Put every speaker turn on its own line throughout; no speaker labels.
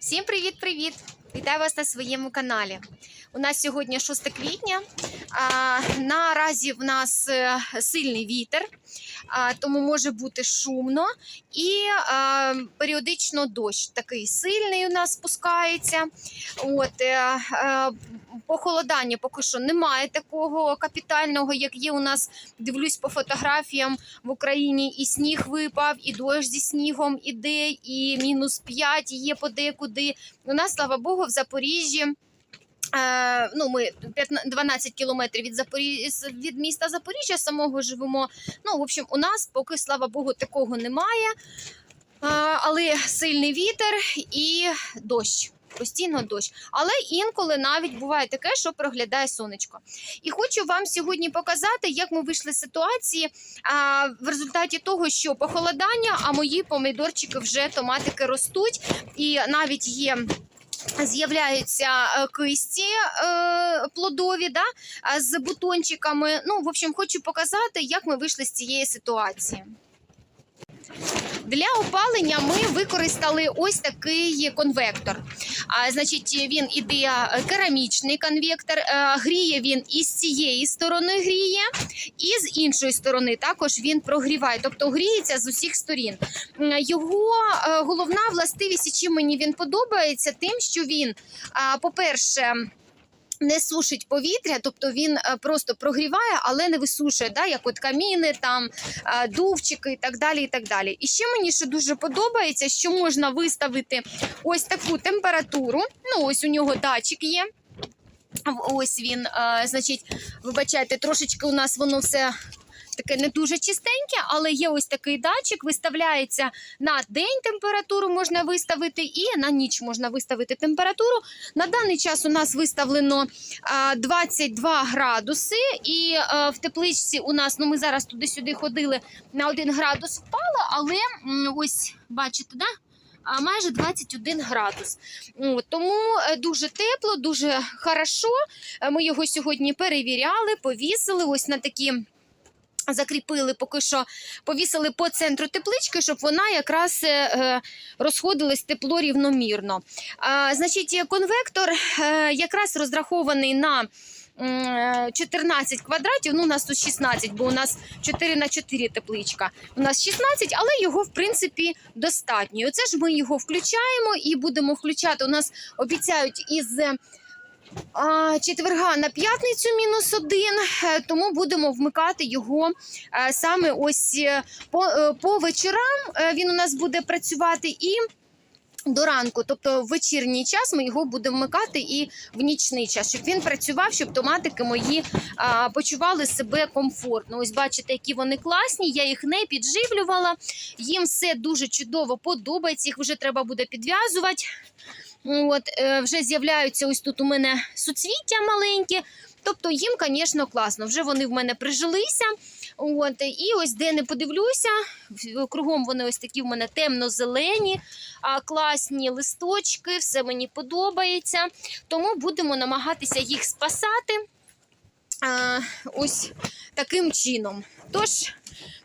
Всім привіт-привіт! Вітаю вас на своєму каналі. У нас сьогодні 6 квітня. А, наразі в нас е, сильний вітер, тому може бути шумно і періодично дощ такий сильний у нас спускається. От, е, е, похолодання поки що немає такого капітального, як є у нас. Дивлюсь по фотографіям в Україні і сніг випав, і дощ зі снігом іде, і мінус 5 є подекуди. У нас, слава Богу, в Запоріжжі. Е, ну, ми 15 12 кілометрів від Запорі... від міста Запоріжжя самого живемо. Ну, в общем, у нас поки, слава Богу, такого немає. Е, але сильний вітер і дощ. Постійно дощ, але інколи навіть буває таке, що проглядає сонечко. І хочу вам сьогодні показати, як ми вийшли з ситуації а, в результаті того, що похолодання, а мої помідорчики вже томатики ростуть, і навіть є. З'являються е, кисті е, плодові да, з бутончиками. Ну, в общем, хочу показати, як ми вийшли з цієї ситуації. Для опалення ми використали ось такий конвектор. А, значить, він іде е, керамічний конвектор, е, гріє він і з цієї сторони гріє, і з іншої сторони також він прогріває, тобто гріється з усіх сторін. Його е, головна властивість, і чим мені він подобається, тим, що він, по-перше, не сушить повітря, тобто він е, просто прогріває, але не висушує, да, як от каміни, там е, дувчики і так далі. І так далі. І ще мені ще дуже подобається, що можна виставити ось таку температуру. Ну, ось у нього датчик є. Ось він, е, значить, вибачайте, трошечки у нас воно все. Таке не дуже чистеньке, але є ось такий датчик, виставляється на день температуру можна виставити, і на ніч можна виставити температуру. На даний час у нас виставлено 22 градуси, і в тепличці у нас, ну ми зараз туди-сюди ходили, на 1 градус впало, але ось бачите, да? а, майже 21 градус. Тому е, дуже тепло, дуже хорошо. Е, Ми його сьогодні перевіряли, повісили ось на такі. Закріпили поки що, повісили по центру теплички, щоб вона якраз е, е, розходилась тепло рівномірно. Значить, конвектор е, якраз розрахований на е, 14 квадратів. Ну, у нас тут 16, бо у нас 4 на 4 тепличка. У нас 16, але його, в принципі, достатньо. І Оце ж ми його включаємо і будемо включати. У нас обіцяють із. Четверга на п'ятницю мінус один, е, тому будемо вмикати його е, саме ось е, по, по вечорам. Він у нас буде працювати і. До ранку, тобто в вечірній час ми його будемо вмикати і в нічний час, щоб він працював, щоб томатики мої а, почували себе комфортно. Ось бачите, які вони класні. Я їх не підживлювала. Їм все дуже чудово подобається. Їх вже треба буде підв'язувати. От, е, вже з'являються ось тут у мене суцвіття маленькі. Тобто їм, звісно, класно. Вже вони в мене прижилися. От, і ось де не подивлюся, кругом вони ось такі в мене темно-зелені, класні листочки, все мені подобається. Тому будемо намагатися їх спасати ось таким чином. Тож,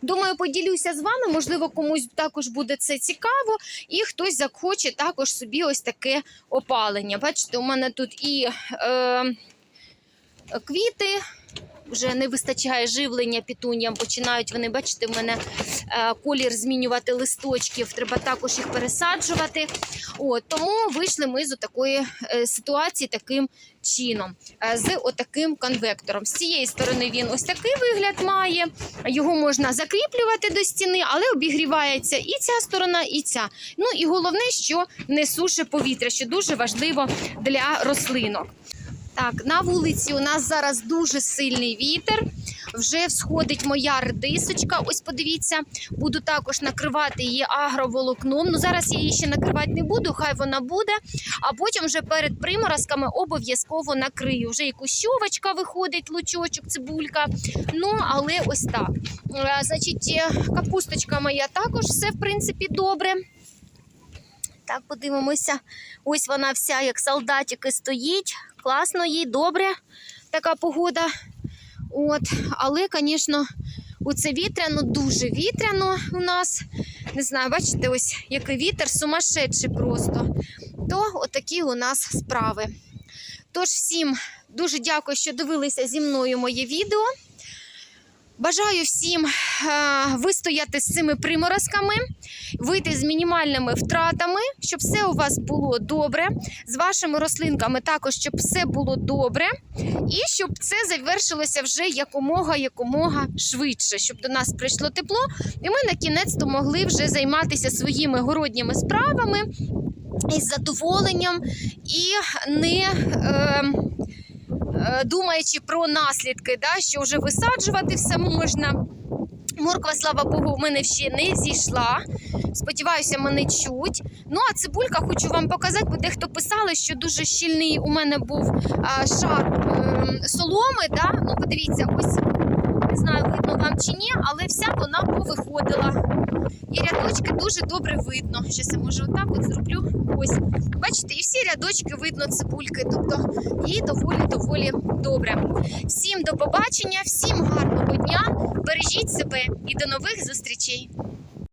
думаю, поділюся з вами. Можливо, комусь також буде це цікаво, і хтось захоче також собі ось таке опалення. Бачите, у мене тут і е, квіти. Вже не вистачає живлення пітуням, починають вони, бачите, в мене е, колір змінювати листочків, треба також їх пересаджувати. От, тому вийшли ми з такої е, ситуації таким чином, е, з отаким конвектором. З цієї сторони він ось такий вигляд має. Його можна закріплювати до стіни, але обігрівається і ця сторона, і ця. Ну і головне, що не суше повітря, що дуже важливо для рослинок. Так, на вулиці у нас зараз дуже сильний вітер. Вже всходить моя редисочка. Ось подивіться, буду також накривати її агроволокном. Ну зараз я її ще накривати не буду, хай вона буде. А потім вже перед приморозками обов'язково накрию. Вже і кущовочка виходить, лучочок, цибулька. Ну, але ось так. Е, Значить, е, капусточка моя також все в принципі добре. Так, подивимося. Ось вона вся, як солдатики, стоїть. Класно їй, добре така погода. От, але, звісно, оце вітряно, дуже вітряно у нас. Не знаю, бачите, ось який вітер сумасшедший просто. То отакі у нас справи. Тож всім дуже дякую, що дивилися зі мною моє відео. Бажаю всім е, вистояти з цими приморозками, вийти з мінімальними втратами, щоб все у вас було добре. З вашими рослинками також, щоб все було добре, і щоб це завершилося вже якомога якомога швидше, щоб до нас прийшло тепло, і ми на кінець то могли вже займатися своїми городніми справами із задоволенням і не. Е, думаючи про наслідки, да, що вже висаджувати все можна. Морква, слава Богу, у мене ще не зійшла. Сподіваюся, мене чуть. Ну а цибулька хочу вам показати, бо дехто писали, що дуже щільний у мене був шар е, соломи. Да? Ну, подивіться, ось не знаю, видно вам чи ні, але вся вона повиходила. І рядочки дуже добре видно. Щас я може отак от зроблю. Ось. Бачите, і всі рядочки видно цибульки. Тобто і доволі-доволі добре. Всім до побачення, всім гарного дня. Бережіть себе і до нових зустрічей.